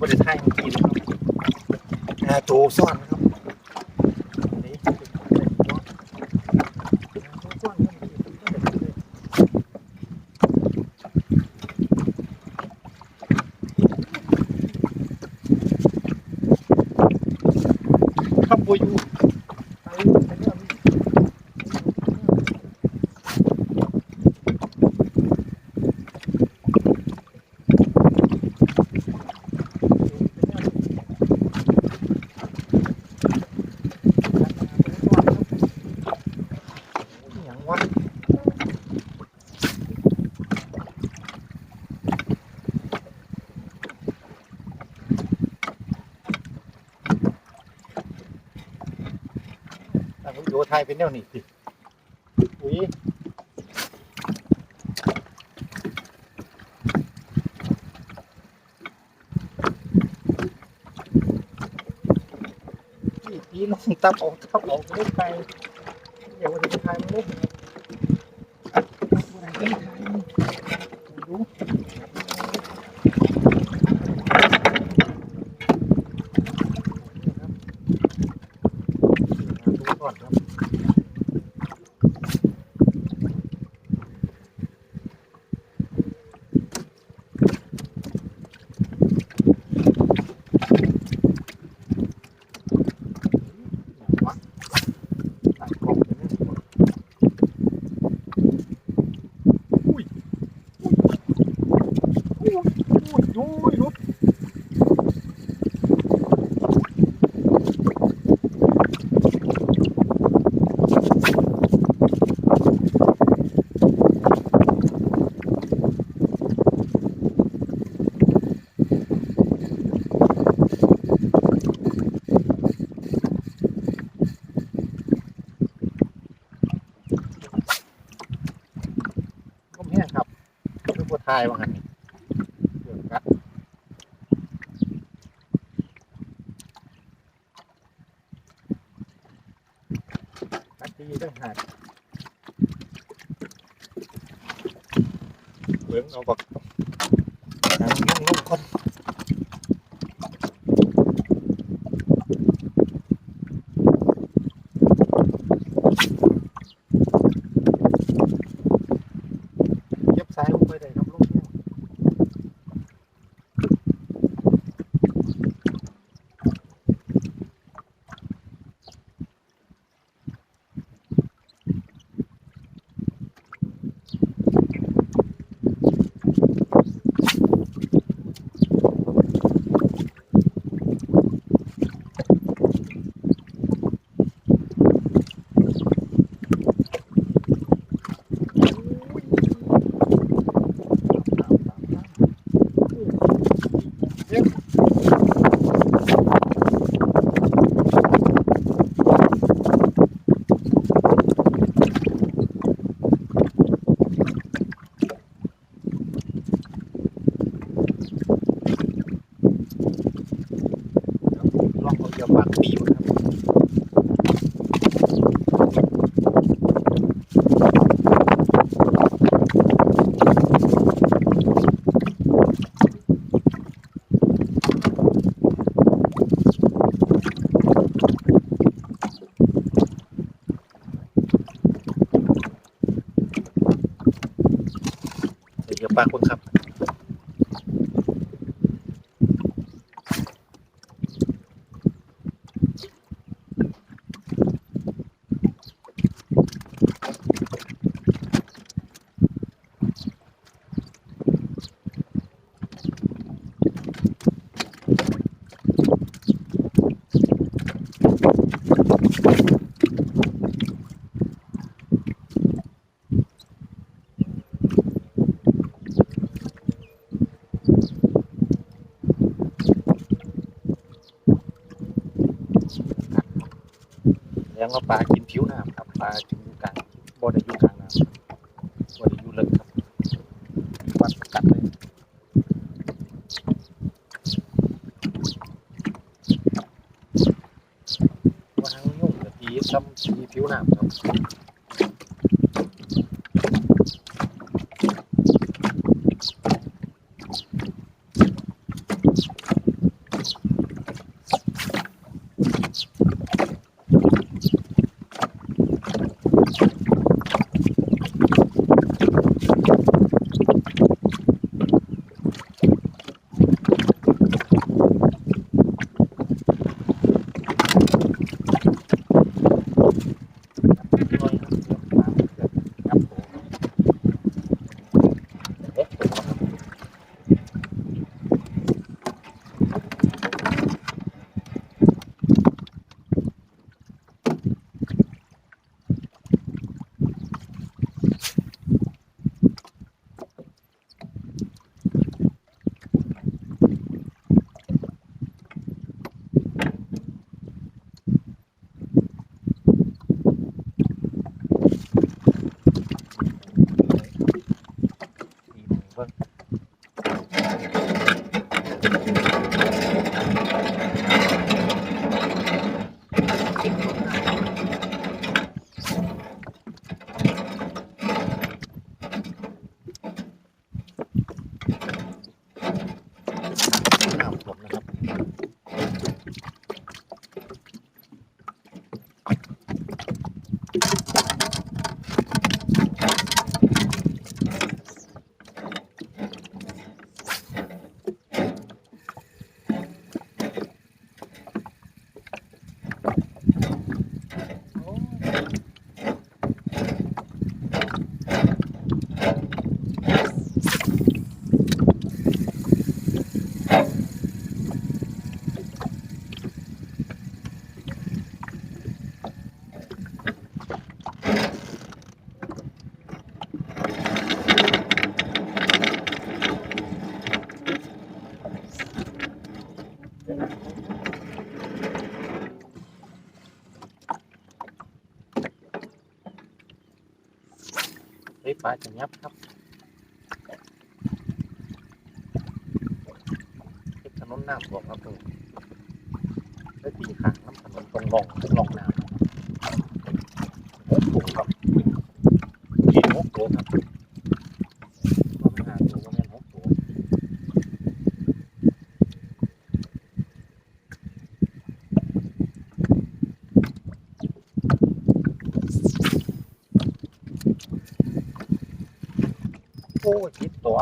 บริไทยเมื่อกี้นะครับโจซ่อนนะครับโจซ่อนครับครับโบอยูไปไปเรื่องนี้ อย่างวะายเป็นแนวนี้สิอุ้ยพี่น้องตับออกตับออกไม่ไปอย่าวันนี้ไทยมันเล่นนะครับวันนี้ทายมันรู้ดูก่อนครับ วะตัดกล่องไปเนี่ยอุ้ยอุ้ยอุ้ยอุ้ยอุ้ยรถก็แห้งครับคือบัวทายว่างั้นเดือดกัดกัดดีตั้งหากเบิ้งเอาบักหางยุ่งลงคนเย็บซ้ายลงไปได้ครับลูกเนี่ย ลองเอาเยาปากปีอยู่ครับ เดี๋ยวปากคนครับ ผิวน้ำครับปลากินอยู่กลางบ่ได้อยู่กลางน้ำบ่ได้อยู่ลึกครับวัดกัดเลยว่าหางยุ่งกับทีซ้ำตีผิวน้ำครับ ผมนะครับ เฮ้าจะยับครับถนนน้ำท่วมครับตรงแล้วตีขางน้ำถนนตรงหลองร่องน้ำหกถุงครับกี่หกตัวครับก็ไม่หาตัวก็แม่นหกตัวโอ้ยคิดตัว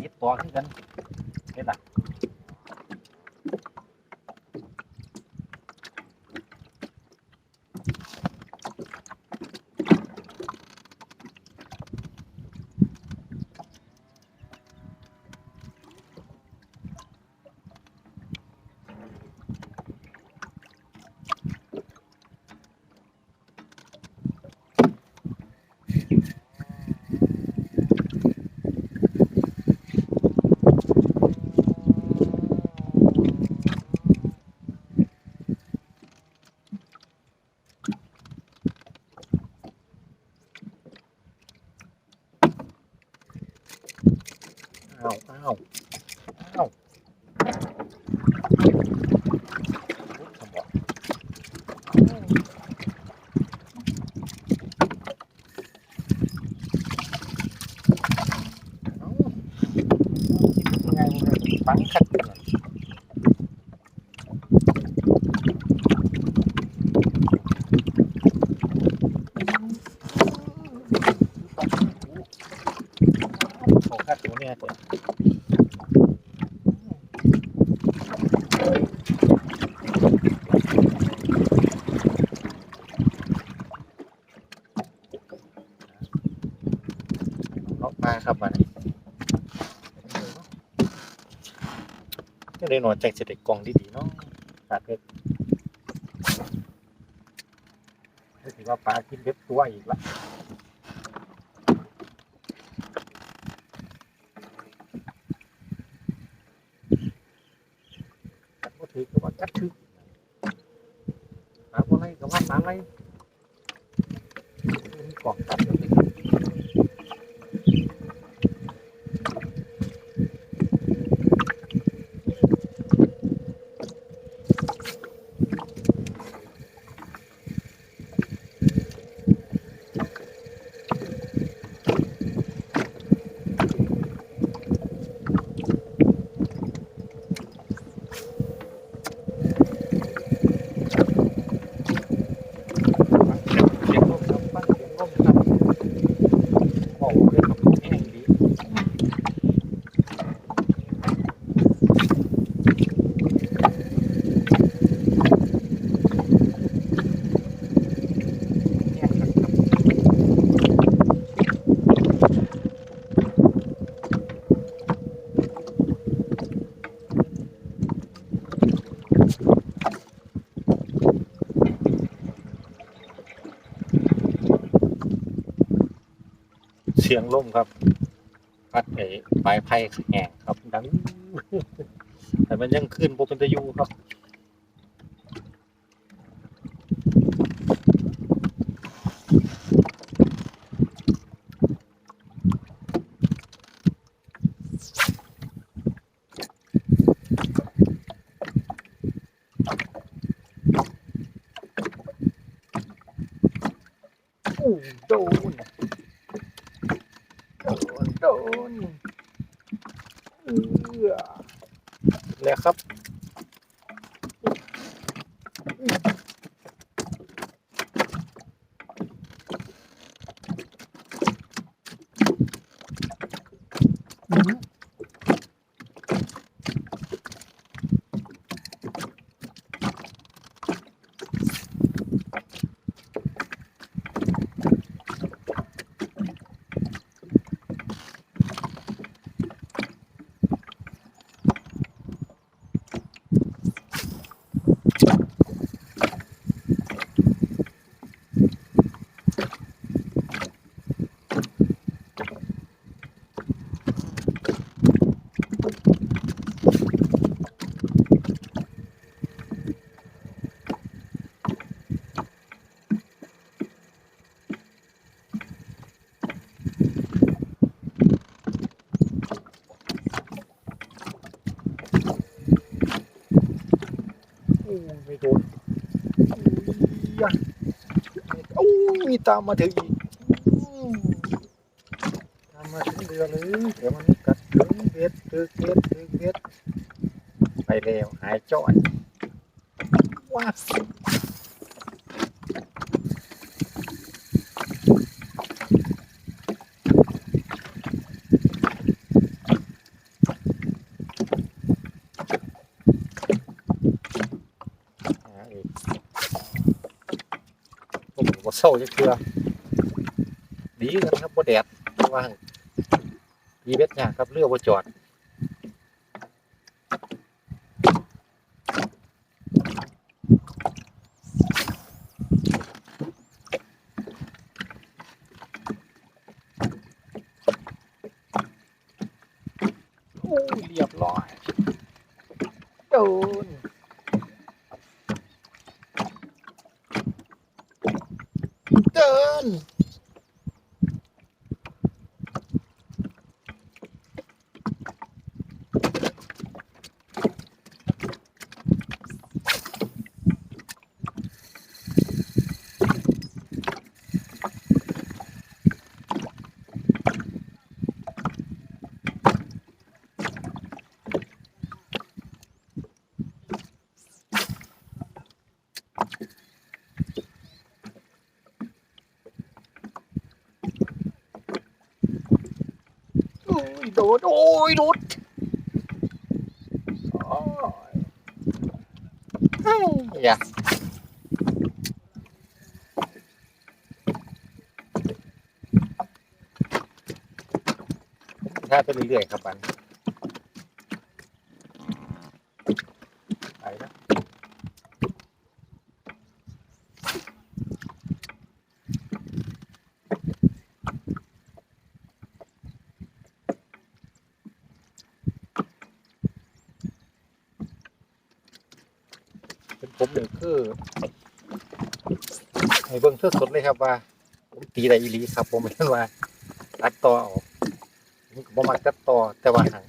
คิดตัวขึ้นกันเห็นหรอ อ้าวอ้าวอ้าวทำบ่เอ้ายังไงมึงเนี่ยปังคัดกันน่ะโอ้คัดตัวเนี่ยตัว เลาะมาครับมันก็เลย หน่อนแจกเสด็จกล่องดีๆเนาะตัดเพชรถือว่าปลากินเพชรตัวอีกละก็ถือก็ว่ากัดถือปลาอะไรก็ว่าปลาอะไรมีกล่องตัดอยู่ดิ เสียงลมครับฟังเสียงลมครับโอ้โหเรื่องของแห้งดีแห้งครับเสียงลมครับ พัดไอ้ปลายไผ่แหงครับ ดังแต่มันยังขึ้นโบเป็นตะยูครับ โดนโดนโดนเออแล้วครับ โอ้ยไม่โดนอุ้ยยะโอ้ยมี ตามมาถึงอีกอืมตามมาถึงเรือเลยเดี๋ยวมันไม่กัดถึงเบ็ดถึงเบ็ดถึงเบ็ดไปแล้วหายจ้อยว้าหาอีกผมก็เศร้าจะเกลือดีกันครับบ่แดดว่างมีเบ็ดยากครับเรือบ่จอดโอ้เรียบร้อยโดน ยโดนโอ้ยหลุดโอ้ยเฮ้ยอย่าถ้าไปเรื่อยๆครับบันไปนะเป็น ผมนี่คือให้เบิ่งเท่าสดเลยครับว่าผมตีได้อีหลีครับ ผมไม่ใช่ว่าตัดต่อเอาผมก็บ่มักตัดต่อแต่ว่าหัง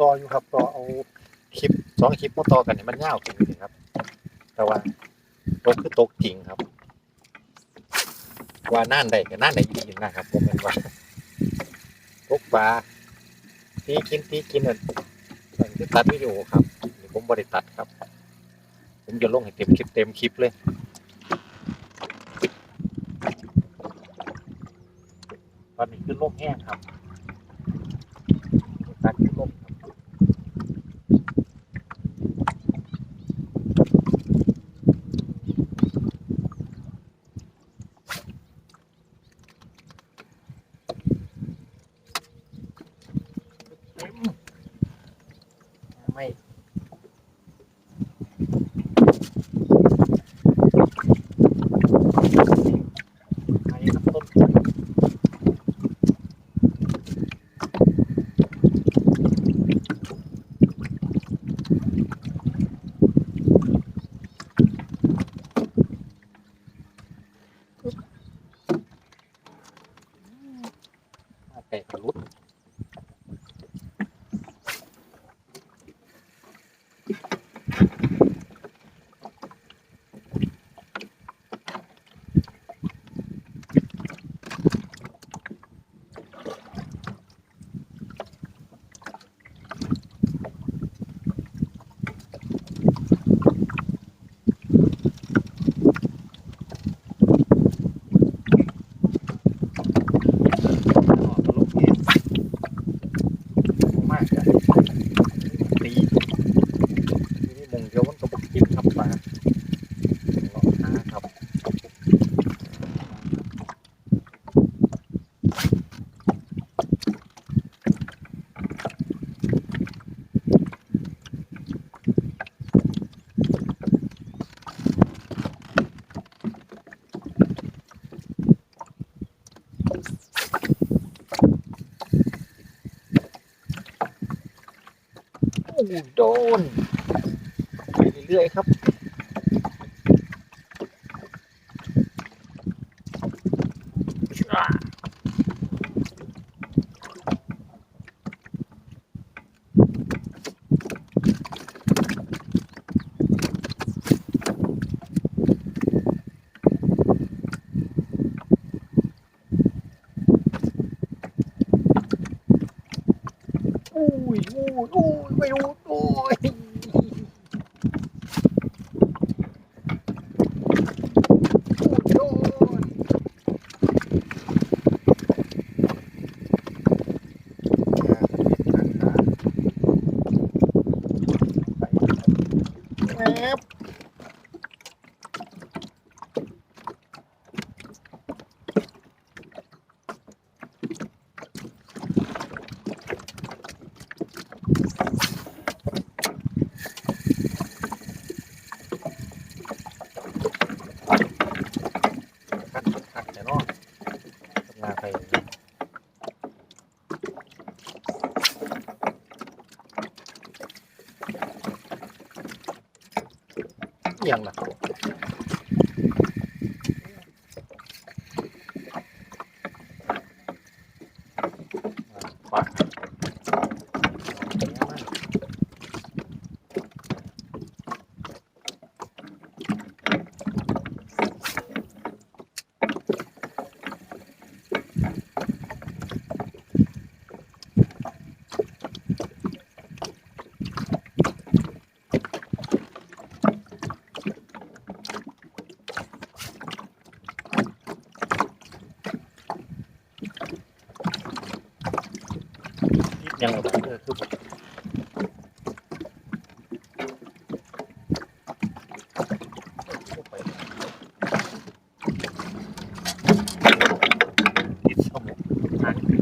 ต่ออยู่ครับต่อเอาคลิปสองคลิปมาต่อกันให้มันยาวขึ้นสิครับ แต่ว่าตกคือตกจริงครับ ว่าน่านใดกับน่านใดอีหลีนะครับ ผมเป็นว่าตกปลาตีกินตีกินนั่นนั่นคือตัดวิดีโอครับผมบริตัดครับ ผมจะลงให้เต็มคลิปเต็มคลิปเลยตอนนี้คือลมแห้งครับตัดขึ้นลม โดนไปเรื่อยๆครับ อุ้ยอุ้ยอุ้ยไม่รู้อุ้ยโดนแอบขัดขัดแต่เนาะทำงานไป อิหยังล่ะป ยังหรอเออคือผมติดสมุกทางขึ้น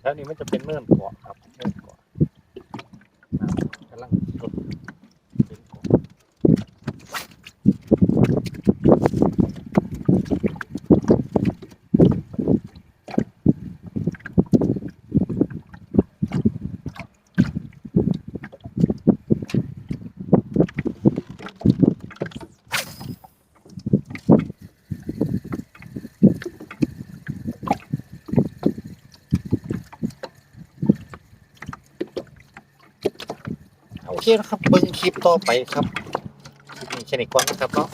แถวนี้ มันจะเป็นเนินเกาะครับเนินเกาะกำลังจุดเป็นเกาะ โอ เคนะครับเบิ่งคลิปต่อไปครับคลิปนี้แค่นี้ก่อนนะครับเนาะ